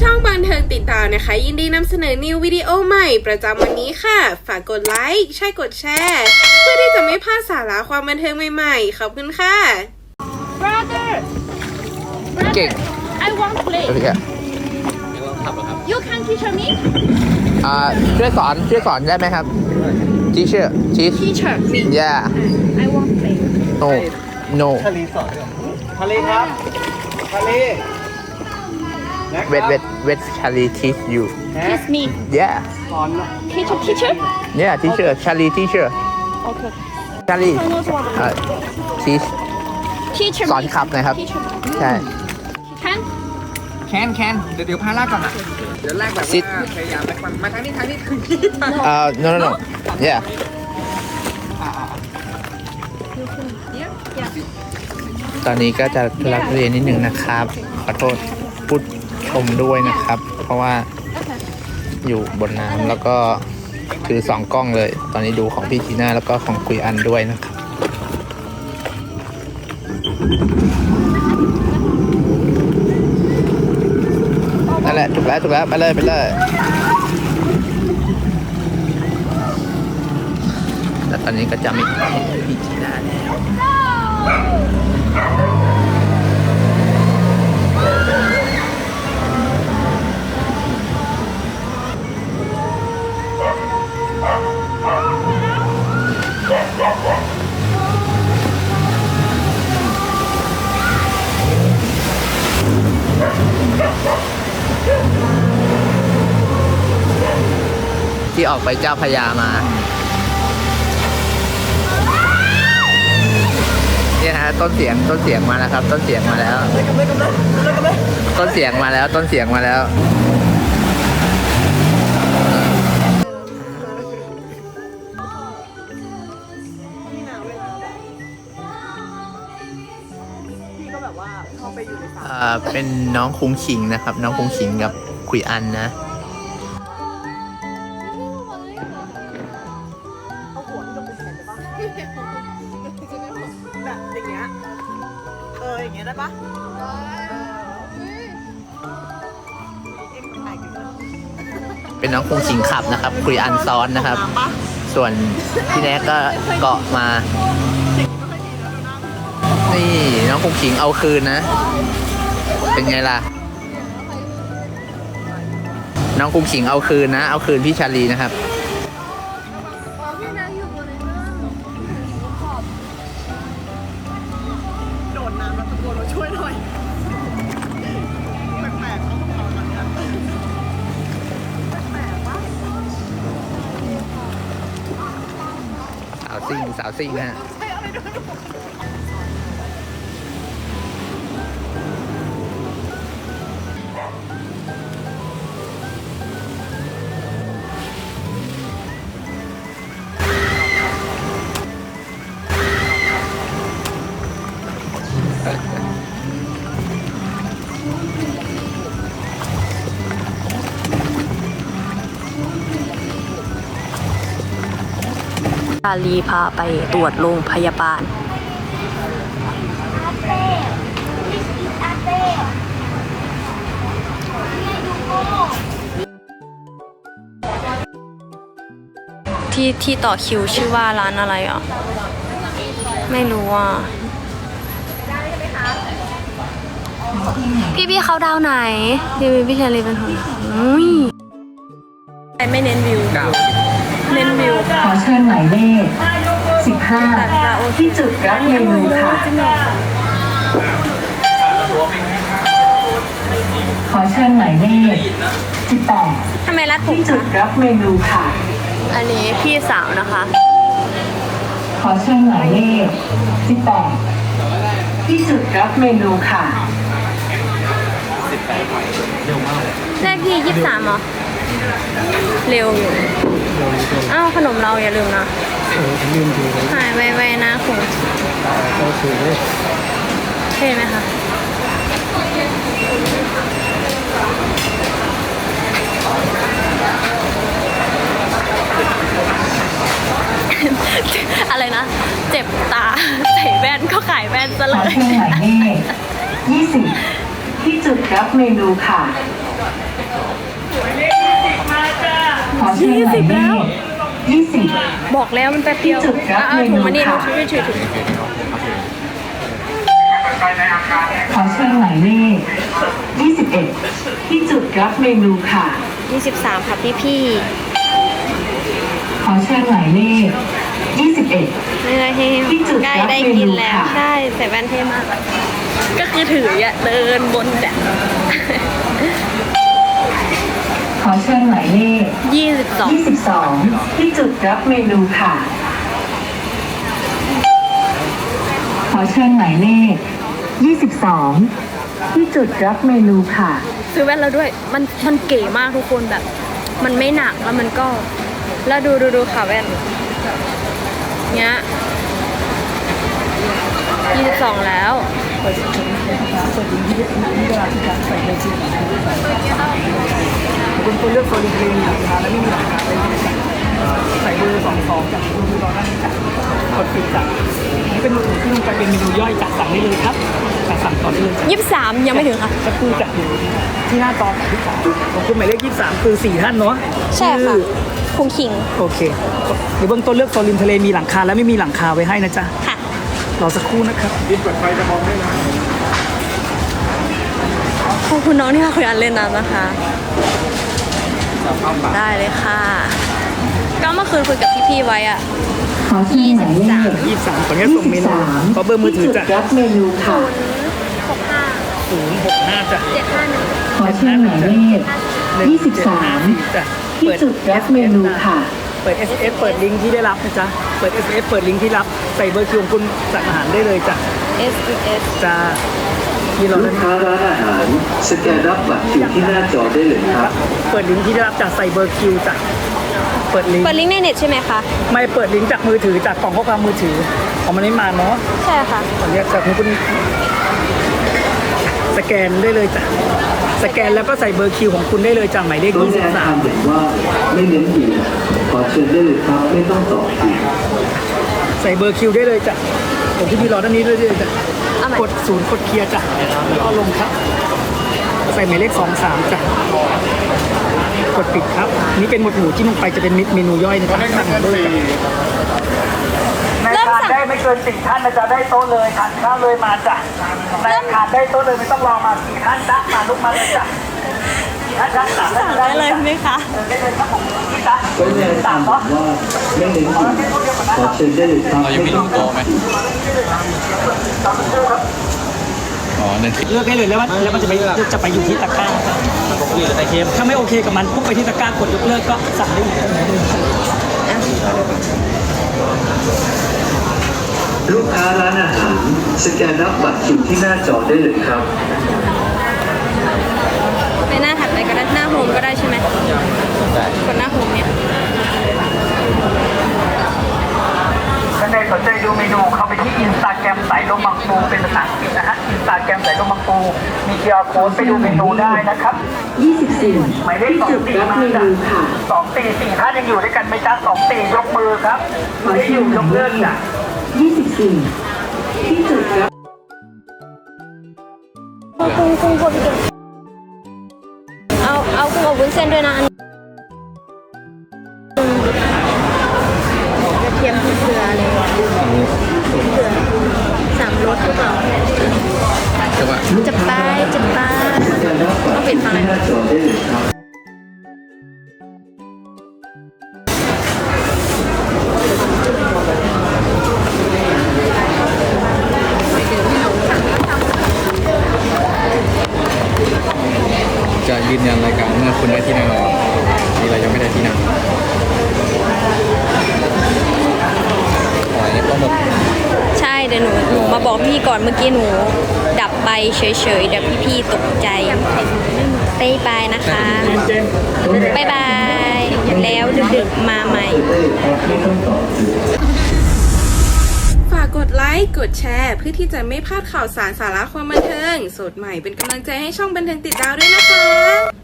ช่องบันเทิงติดตามนะคะ ยินดีนำเสนอนิววิดีโอใหม่ประจำวันนี้ค่ะ ฝากกดไลค์ใช่กดแชร์เพื่อที่จะไม่พลาดสาระความบันเทิงใหม่ๆ ขอบคุณค่ะ Brother เก่ง I want play โอเค You can teach me อ่าช่วยสอนช่วยสอนได้ไหมครับ teacher teach Teacher me yeah I want play no no ทะเลสอนทะเลครับทะเลนะครับ wait wait wait Charlie teach you Teach me yeah สอน Teacher teacher yeah teacher Charlie teacher Okay Charlie I know what อ่า teach Teacher สอน me ขับหนะครับ Teacher ใช่ Can แคนแคนเดี๋ยวเดี๋ยวพาลากก่อนนะเดี๋ยวลากแบบซิดว่าพยายามไปฟังมาทางนี้ทางนี้ทางนี้ทางนี้อ่า no no no yeah ตอนนี้ก็จะทุลักทุเลนิดหนึ่งนะครับ ขอโทษพูดชมด้วยนะครับ เพราะว่าอยู่บนน้ำแล้วก็ถือสองกล้องเลย ตอนนี้ดูของพี่จีน่าแล้วก็ของคุยอันด้วยนะครับนั่นแหละถูกแล้วถูกแล้วไปเลยไปเลยแล้วตอนนี้ก็จะม่เห็นพี่จีน่าแล้ว ที่ออกไปเจ้าพระยามา เนี่ยฮะต้นเสียงต้นเสียงมาแล้วครับ ต้นเสียงมาแล้ว ต้นเสียงมาแล้วต้นเสียงมาแล้วอ่าเป็นน้องคุงขิงนะครับ น้องคุงขิงกับคุยอันนะ อออย่างเงี้ยได้ปะเอ็มถ่ายกันเลยเป็นน้องคุงขิงขับนะครับคุยอันซ้อนนะครับ ส่วนพี่แน็กก็เกาะมา นี่น้องคุงขิงเอาคืนนะ เป็นไงล่ะ น้องคุงขิงเอาคืนนะ เอาคืนพี่ชาลีนะครับ ซิ่งสาวซิ่งนะฮะ ช่อะไรด้วยชาลีพาไปตรวจโรงพยาบาล ที่ที่ต่อคิวชื่อว่าร้านอะไรอะ ไม่รู้อะ พี่พี่เขาดาวไหนพี่พี่ชาลีเป็นคนอุ้ยไม่เน้นวิว เก้า เน้นวิวขอเชิญหมายเลข15 ที่จุดรับเมนูค่ะ ขอเชิญหมายเลข18ทำไมรัดผมที่จุดคะรับเมนูค่ะ อันนี้พี่สาวนะคะ ขอเชิญหมายเลข18ที่จุดรับเมนูค่ะแรกพี่ยี่สิบสามเหรอ เร็วอยู่อ้าว ขนมเราอย่าลืมนะหายไวๆนะคุณเท่ไหมคะอะไรนะ เจ็บตา ใส่แว่นก็ขายแว่นซะขเลอยเชิญหมายเลข20 ที่จุดรับเมนูค่ะขอเชิญหมายเลข 20บอกแล้วมันแป๊บเดียวที่จุดรับเอาเอาถุงมานี่เมนูถุงค่ะช่วยช่วยถุงขอเชิญหมายเลข21ที่จุดรับเมนูค่ะยี่สิบสามค่ะพี่พี่ขอเชิญหมายเลข21เนื้อเฮมที่จุดใกล้รับได้เมนูกินแล้วค่ะใช่ใส่แว่นเท่มาก ก็คือถืออะเดินบนแบบ ขอเชิญหมายเลขยี่สิบสอง22 ที่จุดรับเมนูค่ะ ขอเชิญหมายเลข22 ที่จุดรับเมนูค่ะ ซื้อแว่นแล้วด้วย มันมันเก๋มากทุกคนแบบ มันไม่หนักแล้วมันก็ แล้วดูดูดูค่ะแว่นเนี้ยยี่สิบสองแล้ว คุณตัวเลือกโซลินเทนราคาและไม่มีราคาเลยใส่เบอร์สองสองจากคุณรอนั่นจากกดปิดจากนี่เป็นมือถือที่ลงไปเป็นเมนูย่อยจากสั่งได้เลยครับจากสั่งต่อได้เลยยี่สิบสามยังไม่ถึงค่ะจะคือจากอยู่ที่หน้าจอของพี่สาวของคุณหมายเลขยี่สามคือสี่ท่านเนาะใช่ค่ะชื่อคุงคิงโอเคเดี๋ยวเบื้องต้นเลือกโซลินทะเลมีหลังคาและไม่มีหลังคาไว้ให้นะจ๊ะค่ะรอสักครู่นะครับขอบคุณน้องที่มาคุยกันเล่นน้ำนะคะ ได้เลยค่ะ ก็เมื่อคืนคุยกับพี่ๆไว้อะขอเชิญหมายเลขยี่สามขออนุญาตส่งเมนูขอเบอร์มือถือที่จุจ้ะดรับเมนูค่ะหกห้าศูนย์หกห้าจ้ะเจ็ดห้าหนึ่งขอเชิญหมายเลข23จ้ะที่จุดรับเมนูค่ะ เปิด S S เปิดลิงก์ที่ได้รับนะจ๊ะ เปิด S S เปิดลิงก์ที่รับ ใส่เบอร์คิวของคุณสั่งอาหารได้เลยจ้ะเอสเอสจะ มีเราลูกค้าร้านอาหาร สแกนรับบัตรคิวที่หน้าจอได้เลยครับ เปิดลิงก์ที่ได้รับจากใส่เบอร์คิวจ้ะเปิดลิงก์เปิดลิงก์ในเน็ตใช่ไหมคะ ไม่เปิดลิงก์จากมือถือจากกล่องข้อความมือถือเอามันไม่มาเนาะใช่ค่ะ ขออนุญาตจากคุณสแกนได้เลยจ้ะสแกนแล้วก็ใส่เบอร์คิวของคุณได้เลยจ้ะหมายเลขโต๊ะในอาคาร23เห็นว่าไม่เน้นหิวขอเชิญได้เลยครับไม่ต้องต่อคิวใส่เบอร์คิวได้เลยจ้ะผมที่มีรอด้านนี้ด้วยเลยจ้ะ เอาใหม่ กดศูนย์กดเคลียร์จ้ะแล้วก็ลงครับ ใส่หมายเลขสองสามจ้ะกดปิดครับ นี่เป็นหมวดหมู่ที่ลงไปจะเป็นเมนูย่อยนะครับสั่งด้วยจ้ะในทานได้ไม่เกินสี่ท่านนะจ๊ะได้โต๊ะเลยทานข้าวเลยมาจ้ะในทานได้โต๊ะเลยไม่ต้องรอมาสี่ท่านจ้ะมาลุกมาเลยจ้ะ สี่ท่านจ้ะสามท่านได้เลยไหมคะเออได้เลยครับผมพี่จ้ะโต๊ะในอาคารเห็นว่าไม่เน้นหิวขอเชิญได้เลยครับไม่ต้องต่อคิวอ๋อนั่นคือเลือกได้เลยแล้วว่าแล้วมันจะไปจะไปอยู่ที่ตะกร้าถ้าไม่โอเคกับมันปุ๊บไปที่ตะกร้ากดยกเลิกก็สั่งได้อีกลูกค้าร้านอาหารสแกนรับบัตรคิวที่หน้าจอได้เลยครับ มี QR code ไปดูเมนูได้นะครับ24หมายเลขที่สองจุดสี่รับมาเมจ้ะนูค่ะสองสี่สี่ท่านยังอยู่ด้วยกันไหมจ๊ะสองสี่ยกมือครับไม่อยู่ยกเลิกจ้ะ24ที่จุดรับกุ้งกุ้งกุ้งกุ้งเอาเอากุ้งอบวุ้นเส้นด้วยนะอันอืมกระเทียมพริกเกลืออะไรวะเกลือสามรสหรือเปล่าแต่ว่าจะไปจะไปสแกนรับบัตร คิวที่หน้าจอได้เลยจะยืนยันรายการเมื่อคุณได้ที่นั่งแล้วนี่เรายังไม่ได้ที่นั่ง เดี๋ยวหนูหนูมาบอกพี่ก่อนเมื่อกี้หนู ดับไปเฉยๆเดี๋ยวพี่ๆตกใจบายบายนะคะบายบาย แล้วดึกๆมาใหม่ ฝากกดไลค์กดแชร์ เพื่อที่จะไม่พลาดข่าวสารสาระความบันเทิง สดใหม่เป็นกำลังใจให้ช่องบันเทิงติดดาวด้วยนะคะ